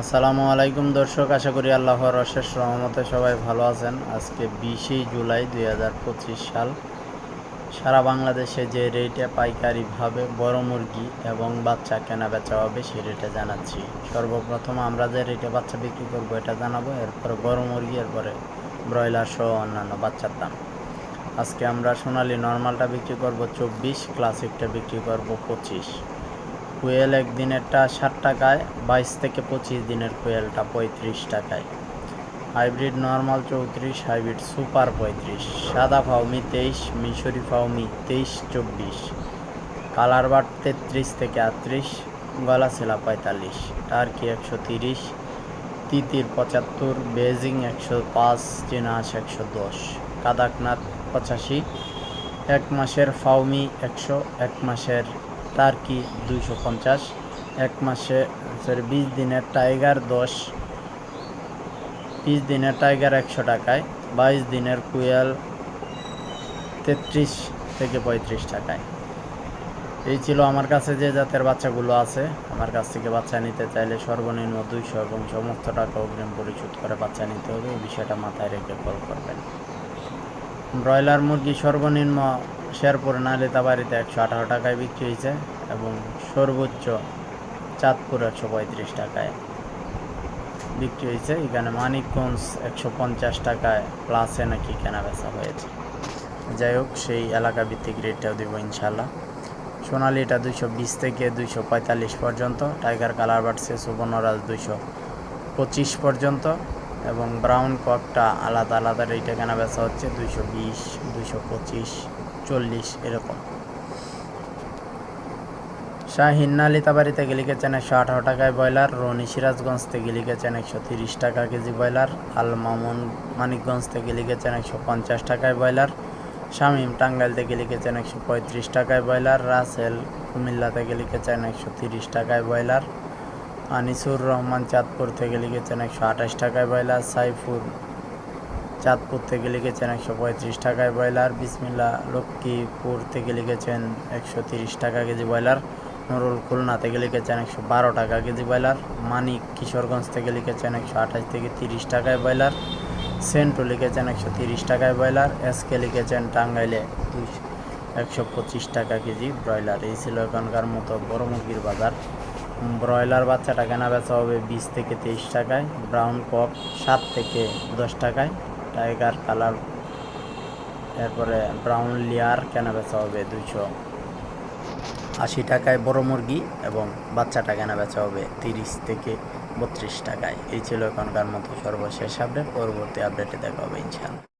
আসসালামু আলাইকুম দর্শক, আশা করি আল্লাহর অশেষ রহমতে সবাই ভালো আছেন। আজকে বিশে জুলাই দুই হাজার পঁচিশ সাল। সারা বাংলাদেশে যে রেটে পাইকারিভাবে বড় মুরগি এবং বাচ্চা কেনা বেচা হবে সেই রেটে জানাচ্ছি। সর্বপ্রথম আমরা যে রেটে বাচ্চা বিক্রি করব এটা জানাব, এরপরে বড় মুরগি, এরপরে ব্রয়লার সহ অন্যান্য বাচ্চার দাম। আজকে আমরা সোনালি নর্মালটা বিক্রি করব চব্বিশ, ক্লাসিকটা বিক্রি করব পঁচিশ। কোয়েল একদিনেরটা ষাট টাকায়, বাইশ থেকে পঁচিশ দিনের কোয়েলটা পঁয়ত্রিশ টাকায়। হাইব্রিড নর্মাল চৌত্রিশ, হাইব্রিড সুপার পঁয়ত্রিশ, সাদা ফাউমি তেইশ, মিশরি ফাউমি তেইশ, চব্বিশ, কালার বাট তেত্রিশ থেকে আটত্রিশ, গলা ছেলা পঁয়তাল্লিশ, টার্কি একশো তিরিশ, তিতির পঁচাত্তর, বেজিং একশো পাঁচ চিনাস একশো দশ, কাদাকনাথ পঁচাশি, এক মাসের ফাউমি একশো, এক মাসের টার্কি দুইশো পঞ্চাশ? এক মাসে সরি বিশ দিনের টাইগার দশ। বিশ দিনের টাইগার একশো টাকায়, বাইশ দিনের কুয়েল তেত্রিশ থেকে পঁয়ত্রিশ টাকায়। এই ছিল আমার কাছে যে জাতের বাচ্চাগুলো আছে। আমার কাছ থেকে বাচ্চা নিতে চাইলে সর্বনিম্ন দুইশো এবং সমস্ত টাকা অগ্রিম পরিশোধ করে বাচ্চা নিতে হবে। এই বিষয়টা মাথায় রেখে কল করবেন। ব্রয়লার মুরগি সর্বনিম্ন শেরপুর নালিতা বাড়িতে একশো আঠারো টাকায় বিক্রি হয়েছে এবং সর্বোচ্চ চাঁদপুর একশো পঁয়ত্রিশ টাকায় বিক্রি হয়েছে। এখানে মানিকগঞ্জ একশো পঞ্চাশ টাকায় প্লাসে নাকি কেনা বেচা হয়েছে। যাই হোক, সেই এলাকা ভিত্তিক রেটটাও দেবো ইনশাল্লাহ সোনালিটা দুইশো বিশ থেকে দুইশো পঁয়তাল্লিশ পর্যন্ত, টাইগার কালার বাড়ছে সুবর্ণরাজ দুইশো পঁচিশ পর্যন্ত এবং ব্রাউন ককটা আলাদা আলাদা রেটে কেনা বেচা হচ্ছে, দুইশো বিশ, দুইশো পঁচিশ। চল্লিশ, এরকম। শাহিন নালিতাবাড়ি থেকে লিখেছেন একশো আঠারো টাকায় ব্রয়লার, রনি সিরাজগঞ্জ থেকে লিখেছেন একশো তিরিশ টাকা কেজি ব্রয়লার আল মামুন মানিকগঞ্জ থেকে লিখেছেন একশো পঞ্চাশ টাকায় ব্রয়লার, শামীম টাঙ্গাইল থেকে লিখেছেন একশো পঁয়ত্রিশ টাকায় ব্রয়লার, রাসেল কুমিল্লা থেকে লিখেছেন একশো তিরিশ টাকায় ব্রয়লার, আনিসুর রহমান চাঁদপুর থেকে লিখেছেন একশো আঠাশ টাকায় ব্রয়লার সাইফুর চাঁদপুর থেকে লিখেছেন একশো পঁয়ত্রিশ টাকায় ব্রয়লার বিসমিল্লা লক্ষ্মীপুর থেকে লিখেছেন একশো তিরিশ টাকা কেজি ব্রয়লার, নুরুল খুলনা থেকে লিখেছেন একশো বারো টাকা কেজি ব্রয়লার মানিক কিশোরগঞ্জ থেকে লিখেছেন একশো আঠাশ থেকে তিরিশ টাকায় ব্রয়লার, সেন্টু লিখেছেন একশো তিরিশ টাকায় ব্রয়লার এসকে লিখেছেন টাঙ্গাইলে একশো পঁচিশ টাকা কেজি ব্রয়লার। এই ছিল এখনকার মতো বড় মুরগির বাজার। ব্রয়লার বাচ্চাটা কেনা বেচা হবে বিশ থেকে তেইশ টাকায়, ব্রাউন কক সাত থেকে দশ টাকায় টাইগার কালার, এরপরে ব্রাউন লেয়ার কেনা বেচা হবে দুইশো আশি টাকায় বড় মুরগি এবং বাচ্চাটা কেনা বেচা হবে তিরিশ থেকে বত্রিশ টাকায়। এই ছিল এখনকার মতো সর্বশেষ আপডেট পরবর্তী আপডেটে দেখা হবে ইনশাল্লাহ